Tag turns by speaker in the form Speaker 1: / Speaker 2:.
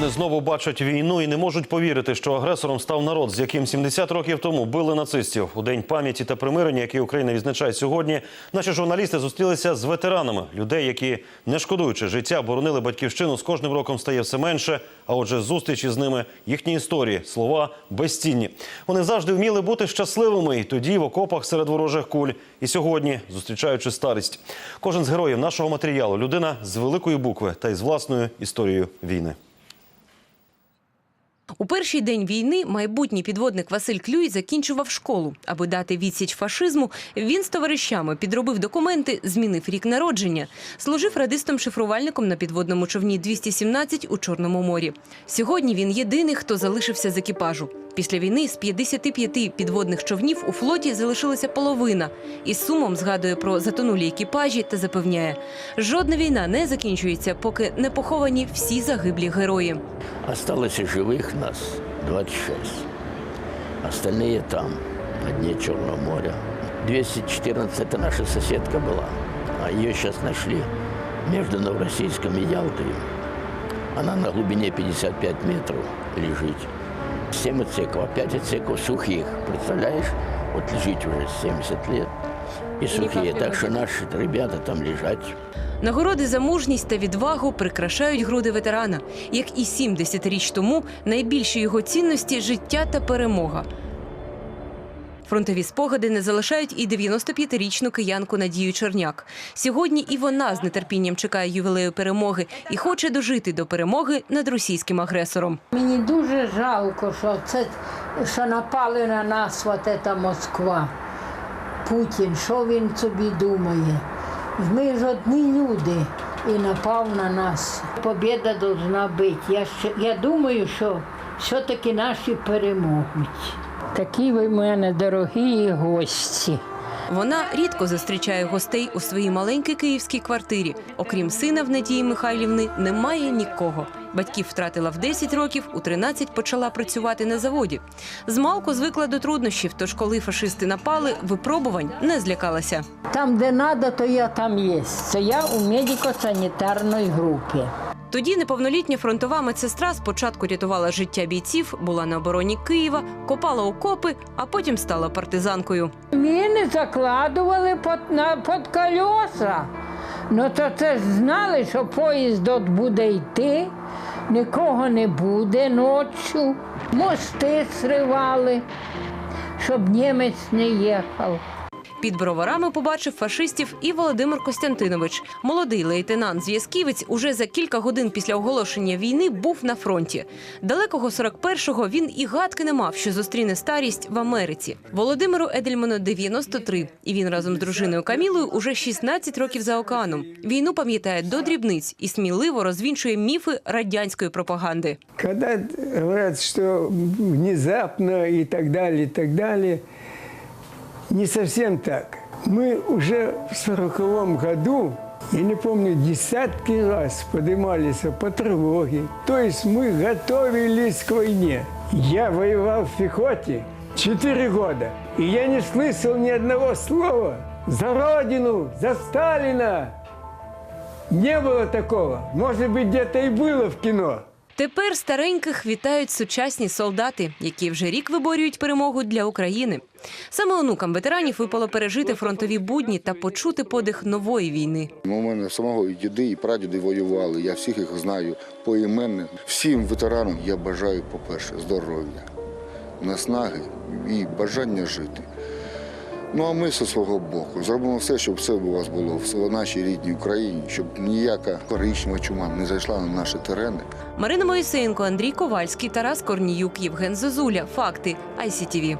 Speaker 1: Вони знову бачать війну і не можуть повірити, що агресором став народ, з яким 70 років тому били нацистів. У день пам'яті та примирення, який Україна відзначає сьогодні, наші журналісти зустрілися з ветеранами людей, які, не шкодуючи життя, боронили батьківщину. З кожним роком стає все менше. А отже, зустрічі з ними, їхні історії, слова безцінні. Вони завжди вміли бути щасливими і тоді в окопах серед ворожих куль. І сьогодні, зустрічаючи старість, кожен з героїв нашого матеріалу людина з великої букви та із власною історією війни.
Speaker 2: У перший день війни майбутній підводник Василь Клюй закінчував школу. Аби дати відсіч фашизму, він з товаришами підробив документи, змінив рік народження. Служив радистом-шифрувальником на підводному човні 217 у Чорному морі. Сьогодні він єдиний, хто залишився з екіпажу. Після війни з 55 підводних човнів у флоті залишилася половина. Із сумом згадує про затонулі екіпажі та запевняє, жодна війна не закінчується, поки не поховані всі загиблі герої.
Speaker 3: Осталось и живых нас 26. Остальные там, на дне Черного моря. 214 это наша соседка была, а ее сейчас нашли между Новороссийском и Ялтой. Она на глубине 55 метров лежит. 7 циклов, пять 5 отсеков сухих. Представляешь? Вот лежит уже 70 лет. И сухие. Так что наши ребята там лежать.
Speaker 2: Нагороди за мужність та відвагу прикрашають груди ветерана. Як і 70 річ тому, найбільші його цінності життя та перемога. Фронтові спогади не залишають і 95-річну киянку Надію Черняк. Сьогодні і вона з нетерпінням чекає ювілею перемоги і хоче дожити до перемоги над російським агресором.
Speaker 4: Мені дуже жалко, що це що напали на нас ця Москва. Путін, що він собі думає? Ми ж одні люди і напав на нас. Побіда повинна бути. Я, я думаю, що все-таки наші переможуть. Такі ви в мене дорогі гості.
Speaker 2: Вона рідко зустрічає гостей у своїй маленькій київській квартирі. Окрім сина в Надії Михайлівни, немає нікого. Батьків втратила в 10 років, у 13 почала працювати на заводі. Змалку звикла до труднощів, тож коли фашисти напали, випробувань не злякалася.
Speaker 4: Там, де треба, то я там є. Це я у медико-санітарній групі.
Speaker 2: Тоді неповнолітня фронтова медсестра спочатку рятувала життя бійців, була на обороні Києва, копала окопи, а потім стала партизанкою.
Speaker 4: Міни закладували під, на, під колеса. Ну то це ж знали, що поїзд от буде йти, нікого не буде ночі. Мости сривали, щоб німець не їхав.
Speaker 2: Під броварами побачив фашистів і Володимир Костянтинович. Молодий лейтенант зв'язківець уже за кілька годин після оголошення війни був на фронті. Далекого 41-го він і гадки не мав, що зустріне старість в Америці. Володимиру Едельману 93, і він разом з дружиною Камілою уже 16 років за океаном. Війну пам'ятає до дрібниць і сміливо розвінчує міфи радянської пропаганди.
Speaker 5: Когда говорят, что внезапно и так далее, и так далее, не совсем так. Мы уже в сороковом году, я не помню, десятки раз поднимались по тревоге. То есть мы готовились к войне. Я воевал в пехоте четыре года, и я не слышал ни одного слова за Родину, за Сталина. Не было такого. Может быть, где-то и было в кино.
Speaker 2: Тепер стареньких вітають сучасні солдати, які вже рік виборюють перемогу для України. Саме онукам ветеранів випало пережити фронтові будні та почути подих нової війни.
Speaker 6: Ну, У мене самого і діди, і прадіди воювали. Я всіх їх знаю поіменно. Всім ветеранам я бажаю, по-перше, здоров'я, наснаги і бажання жити. Ну а ми зі свого боку зробимо все, щоб все у вас було в нашій рідній Україні, щоб ніяка коричнева чума не зайшла на наші терени.
Speaker 2: Марина Моїсеєнко, Андрій Ковальський, Тарас Корніюк, Євген Зозуля. Факти ICTV.